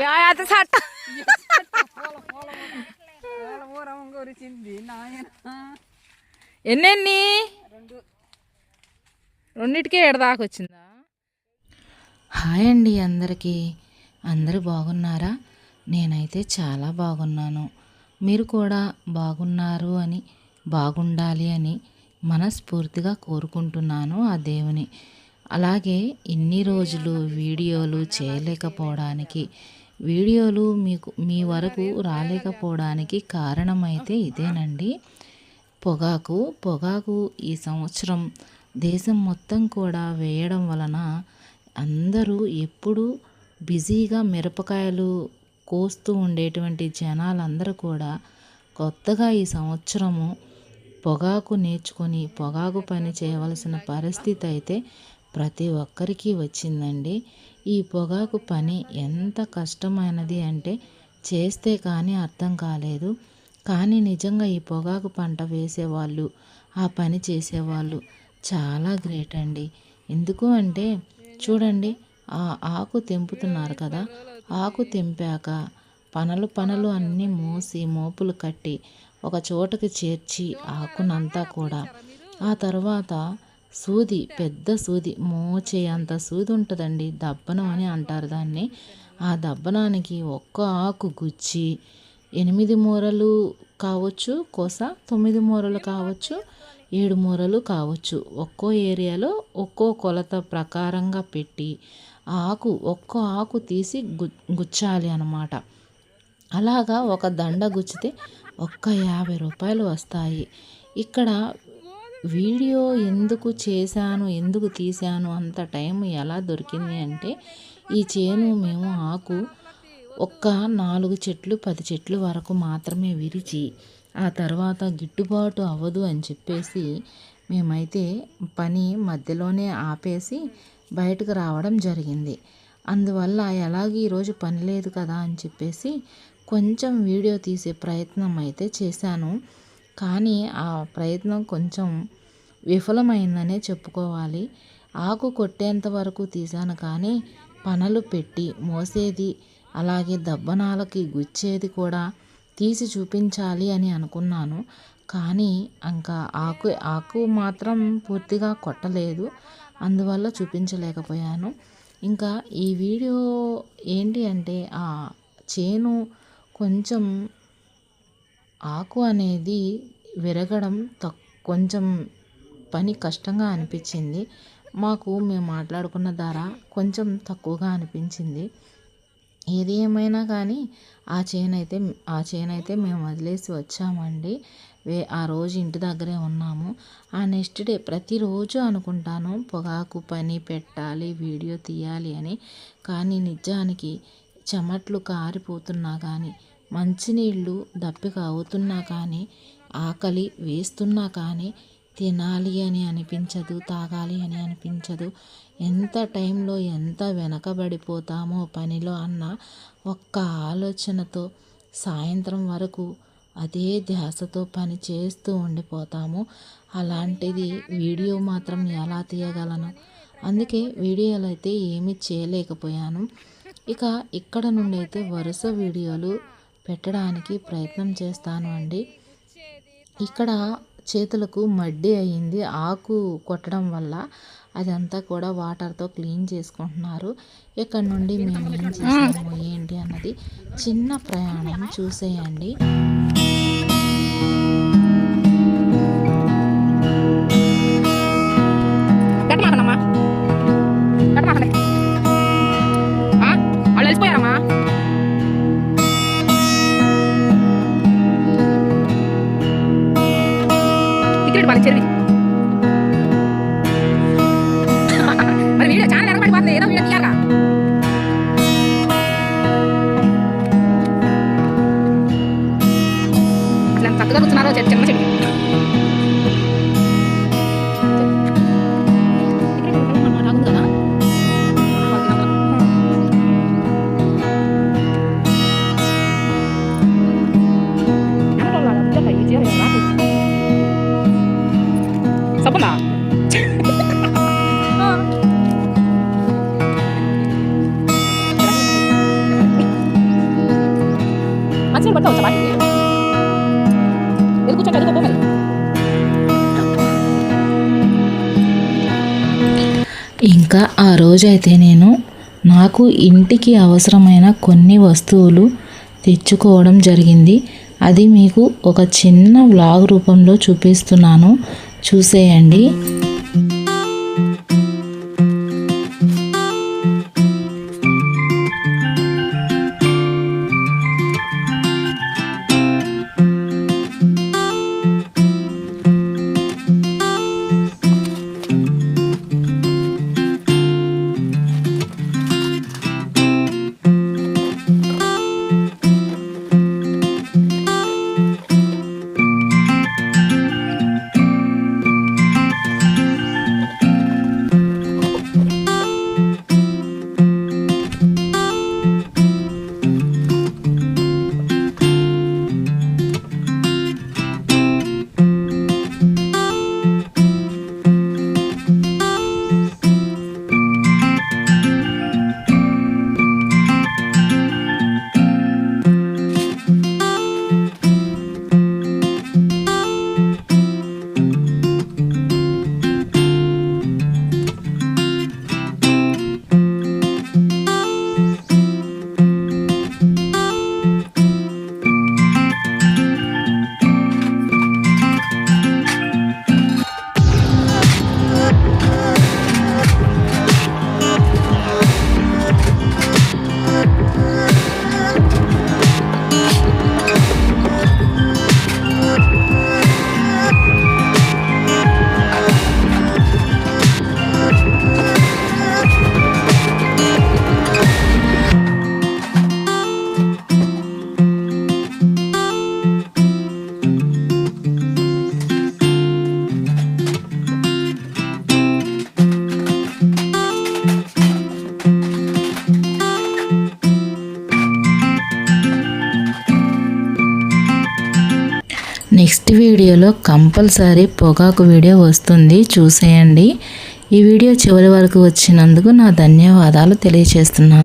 వ్యాయాత ఎన్నెన్ని? రెండిటికే ఎడదాకా వచ్చిందా? హాయ్ అండి అందరికీ. అందరూ బాగున్నారా? నేనైతే చాలా బాగున్నాను. మీరు కూడా బాగున్నారు అని బాగుండాలి అని మనస్ఫూర్తిగా కోరుకుంటున్నాను ఆ దేవుని. అలాగే ఇన్ని రోజులు వీడియోలు చేయలేకపోవడానికి వీడియోలు మీకు మీ వరకు రాలేకపోవడానికి కారణమైతే ఇదేనండి. పొగాకు పొగాకు ఈ సంవత్సరం దేశం మొత్తం కూడా వేయడం వలన అందరూ ఎప్పుడూ బిజీగా మిరపకాయలు కోస్తూ ఉండేటువంటి జనాలందరూ కూడా కొత్తగా ఈ సంవత్సరము పొగాకు నేర్చుకొని పొగాకు పని చేయవలసిన పరిస్థితి అయితే ప్రతి ఒక్కరికి వచ్చిందండి. ఈ పొగాకు పని ఎంత కష్టమైనది అంటే చేస్తే కానీ అర్థం కాలేదు. కానీ నిజంగా ఈ పొగాకు పంట వేసేవాళ్ళు ఆ పని చేసేవాళ్ళు చాలా గ్రేట్ అండి. ఎందుకు అంటే చూడండి ఆ ఆకు తెంపుతున్నారు కదా ఆకు తెంపాక పనలు పనులు అన్నీ మూసి మోపులు కట్టి ఒక చోటకి చేర్చి ఆకునంతా కూడా. ఆ తర్వాత సూది పెద్ద సూది మోచే అంత సూది ఉంటుందండి దబ్బనం అని అంటారు దాన్ని. ఆ దబ్బనానికి ఒక్క ఆకు గుచ్చి ఎనిమిది మూరలు కావచ్చు కోస తొమ్మిది మూరలు కావచ్చు ఏడు మూరలు కావచ్చు. ఒక్కో ఏరియాలో ఒక్కో కొలత ప్రకారంగా పెట్టి ఆ ఆకు ఒక్కో ఆకు తీసి గు గుచ్చాలి అన్నమాట. అలాగా ఒక దండ గుచ్చితే ఒక్క యాభై రూపాయలు వస్తాయి. ఇక్కడ వీడియో ఎందుకు చేశాను ఎందుకు తీశాను అంత టైం ఎలా దొరికింది అంటే ఈ చేను మేము ఆకు ఒక్క నాలుగు చెట్లు పది చెట్లు వరకు మాత్రమే విరిచి ఆ తర్వాత గిట్టుబాటు అవ్వదు అని చెప్పేసి మేమైతే పని మధ్యలోనే ఆపేసి బయటకు రావడం జరిగింది. అందువల్ల ఎలాగ ఈరోజు పని లేదు కదా అని చెప్పేసి కొంచెం వీడియో తీసే ప్రయత్నం అయితే చేశాను. కానీ ఆ ప్రయత్నం కొంచెం విఫలమైందనే చెప్పుకోవాలి. ఆకు కొట్టేంత వరకు తీశాను కానీ పనలు పెట్టి మోసేది అలాగే దబ్బనాలకి గుచ్చేది కూడా తీసి చూపించాలి అని అనుకున్నాను. కానీ ఇంకా ఆకు ఆకు మాత్రం పూర్తిగా కొట్టలేదు. అందువల్ల చూపించలేకపోయాను. ఇంకా ఈ వీడియో ఏంటి అంటే ఆ చేను కొంచెం ఆకు అనేది విరగడం తక్ కొంచెం పని కష్టంగా అనిపించింది. మాకు మేము మాట్లాడుకున్న ధర కొంచెం తక్కువగా అనిపించింది. ఏది ఏమైనా కానీ ఆ చేను అయితే ఆ చేను అయితే మేము వదిలేసి వచ్చామండి. వే ఆ రోజు ఇంటి దగ్గరే ఉన్నాము. ఆ నెక్స్ట్ డే ప్రతిరోజు అనుకుంటాను పొగాకు పని పెట్టాలి వీడియో తీయాలి అని. కానీ నిజానికి చెమట్లు కారిపోతున్నా కానీ మంచినీళ్ళు దప్పిక అవుతున్నా కానీ ఆకలి వేస్తున్నా కానీ తినాలి అని అనిపించదు తాగాలి అని అనిపించదు. ఎంత టైంలో ఎంత వెనకబడిపోతామో పనిలో అన్న ఒక్క ఆలోచనతో సాయంత్రం వరకు అదే ధ్యాసతో పని చేస్తూ ఉండిపోతాము. అలాంటిది వీడియో మాత్రం ఎలా తీయగలను? అందుకే వీడియోలు అయితే ఏమీ చేయలేకపోయాను. ఇక ఇక్కడ నుండి అయితే వరుస వీడియోలు పెట్టడానికి ప్రయత్నం చేస్తాను అండి. ఇక్కడ చేతులకు మడ్డి అయింది ఆకు కొట్టడం వల్ల అదంతా కూడా వాటర్తో క్లీన్ చేసుకుంటున్నారు. ఇక్కడ నుండి మేము ఏం చేసాము ఏంటి అన్నది చిన్న ప్రయాణం చూసేయండి. ఆక్సిజన్ పడతా వచ్చా వాటికి వెళ్ళి కూర్చొని చదువుకో మరి ఇంకా ఆ రోజైతే నేను నాకు ఇంటికి అవసరమైన కొన్ని వస్తువులు తెచ్చుకోవడం జరిగింది. అది మీకు ఒక చిన్న వ్లాగ్ రూపంలో చూపిస్తున్నాను. చూసేయండి. నెక్స్ట్ వీడియోలో కంపల్సరీ పొగాకు వీడియో వస్తుంది. చూసేయండి. ఈ వీడియో చివరి వరకు వచ్చినందుకు నా ధన్యవాదాలు తెలియచేస్తున్నాను.